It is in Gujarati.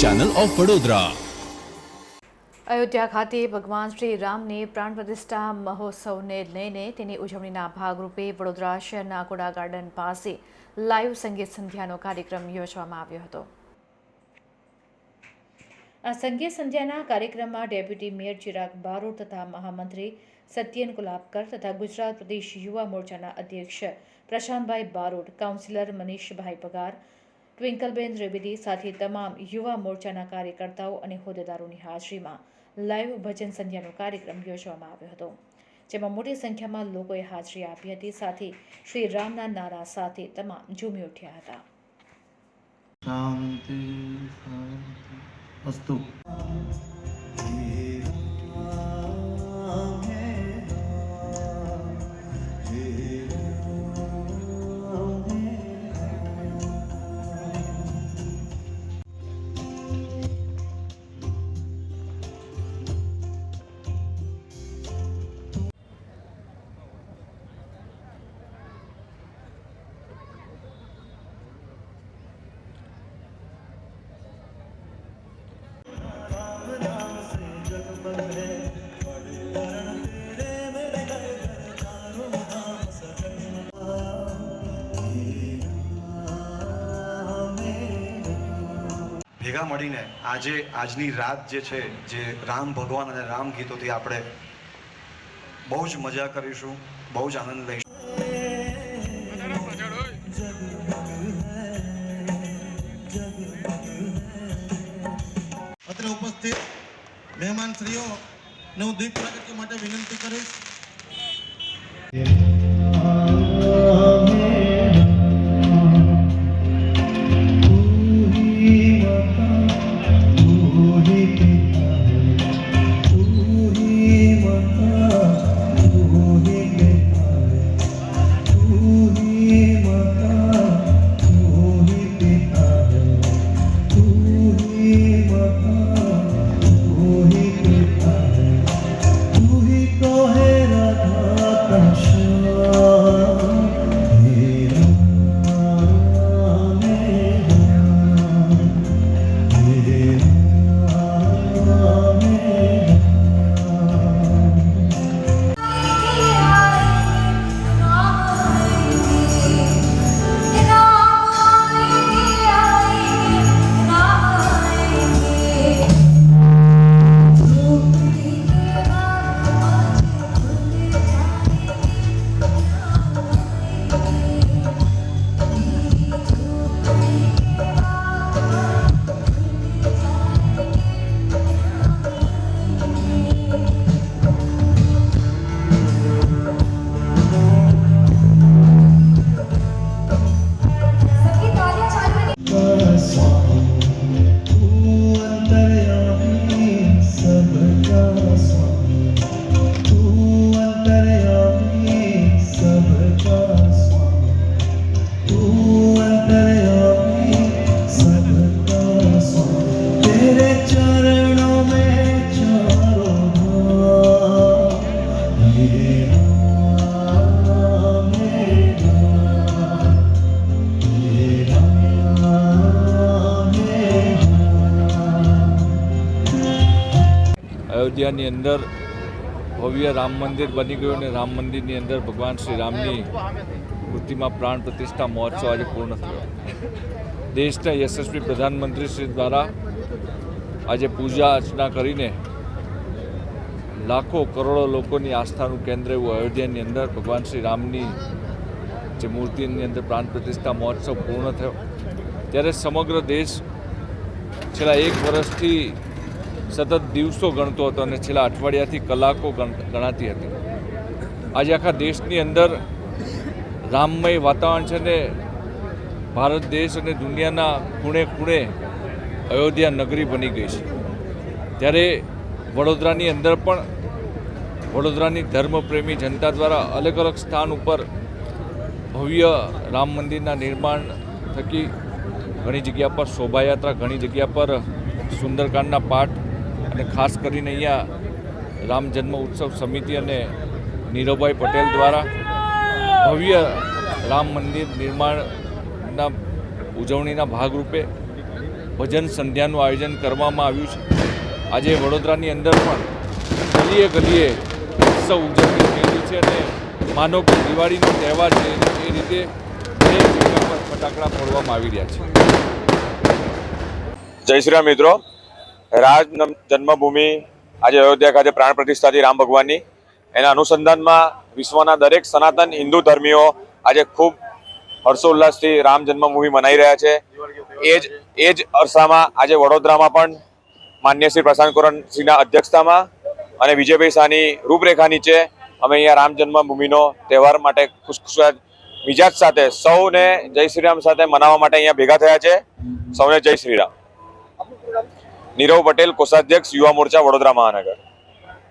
ચેનલ ઓફ વડોદરા અયોધ્યા ખાતે ભગવાન શ્રી રામની પ્રાણ પ્રતિષ્ઠા મહોત્સવને લઈને તેની ઉજવણીના ભાગરૂપે વડોદરા શહેરના કોડા ગાર્ડન પાસે લાઈવ સંગીત સંધ્યાનો કાર્યક્રમ યોજવામાં આવ્યો હતો. આ સંગીત સંધ્યાના કાર્યક્રમમાં ડેપ્યુટી મેયર ચિરાગ બારોટ તથા મહામંત્રી સત્યેન ગુલાબકર તથા ગુજરાત પ્રદેશ યુવા મોરચાના અધ્યક્ષ પ્રશાંતભાઈ બારોટ, કાઉન્સિલર મનીષભાઈ પગાર ટ્વિંકલબેન ત્રિવેદી સાથે તમામ યુવા મોરચાના કાર્યકર્તાઓ અને હોદ્દેદારોની હાજરીમાં લાઈવ ભજન સંધ્યાનો કાર્યક્રમ યોજવામાં આવ્યો હતો, જેમાં મોટી સંખ્યામાં લોકોએ હાજરી આપી હતી. સાથે શ્રી રામના નારા સાથે તમામ ઝૂમી ઉઠ્યા હતા. શાંતિ અસ્તુ ભેગા મળીને આજે આજની રાત જે છે, જે રામ ભગવાન અને રામ ગીતોથી આપણે બહુ જ મજા કરીશું, બહુ જ આનંદ લઈશું. અત્રે ઉપસ્થિત મહેમાન શ્રીઓ ને હું દીપ પ્રાગટ્ય માટે વિનંતી કરીશ. love. અયોધ્યાની અંદર ભવ્ય રામ મંદિર બની ગયું અને રામ મંદિરની અંદર ભગવાન શ્રી રામની મૂર્તિમાં પ્રાણ પ્રતિષ્ઠા મહોત્સવ આજે પૂર્ણ થયો. દેશના યશસ્વી પ્રધાનમંત્રી શ્રી દ્વારા આજે પૂજા અર્ચના કરીને લાખો કરોડો લોકોની આસ્થાનું કેન્દ્ર એવું અયોધ્યાની અંદર ભગવાન શ્રી રામની જે મૂર્તિની અંદર પ્રાણ પ્રતિષ્ઠા મહોત્સવ પૂર્ણ થયો. ત્યારે સમગ્ર દેશ છેલ્લા એક વર્ષથી સતત દિવસો ગણતો હતો અને છેલ્લા અઠવાડિયાથી કલાકો ગણ- ગણાતી હતી. આજે આખા દેશની અંદર રામમય વાતાવરણ છે ને ભારત દેશ અને દુનિયાના ખૂણે ખૂણે અયોધ્યા નગરી બની ગઈ છે. ત્યારે વડોદરાની અંદર પણ વડોદરાની ધર્મપ્રેમી જનતા દ્વારા અલગ અલગ સ્થાન ઉપર ભવ્ય રામ મંદિરના નિર્માણ થકી ઘણી જગ્યા પર શોભાયાત્રા, ઘણી જગ્યા પર સુંદરકાંડના પાઠ અને ખાસ કરીને અહીંયા રામ જન્મ ઉત્સવ સમિતિ અને નીરવભાઈ પટેલ દ્વારા ભવ્ય રામ મંદિર નિર્માણના ઉજવણીના ભાગરૂપે ભજન સંધ્યાનું આયોજન કરવામાં આવ્યું છે. આજે વડોદરાની અંદર પણ ગલીએ ગલીએ ઉત્સવ ઉજવણી રહી છે અને માનો કે દિવાળીનો તહેવાર છે એ રીતે દરેક જગ્યા ફટાકડા ફોડવામાં આવી રહ્યા છે. જય શ્રી રામ મિત્રો. રાજ જન્મભૂમિ આજે અયોધ્યા ખાતે પ્રાણ પ્રતિષ્ઠાથી રામ ભગવાનની. એના અનુસંધાનમાં વિશ્વના દરેક સનાતન હિન્દુ ધર્મીઓ આજે ખૂબ હર્ષોલ્લાસથી રામ જન્મભૂમિ મનાઈ રહ્યા છે. એ જ એ જ અરસામાં આજે વડોદરામાં પણ માન્ય શ્રી પ્રશાંત કોરણસિંહના અધ્યક્ષતામાં અને વિજયભાઈ શાહની રૂપરેખા નીચે અમે અહીંયા રામ જન્મભૂમિનો તહેવાર માટે ખુશખુશાલ મિજાજ સાથે સૌને જય શ્રીરામ સાથે મનાવવા માટે અહીંયા ભેગા થયા છે. સૌને જય શ્રી રામ નીરવ પટેલ કોષાધ્યક્ષ યુવા મોરચા વડોદરા મહાનગર.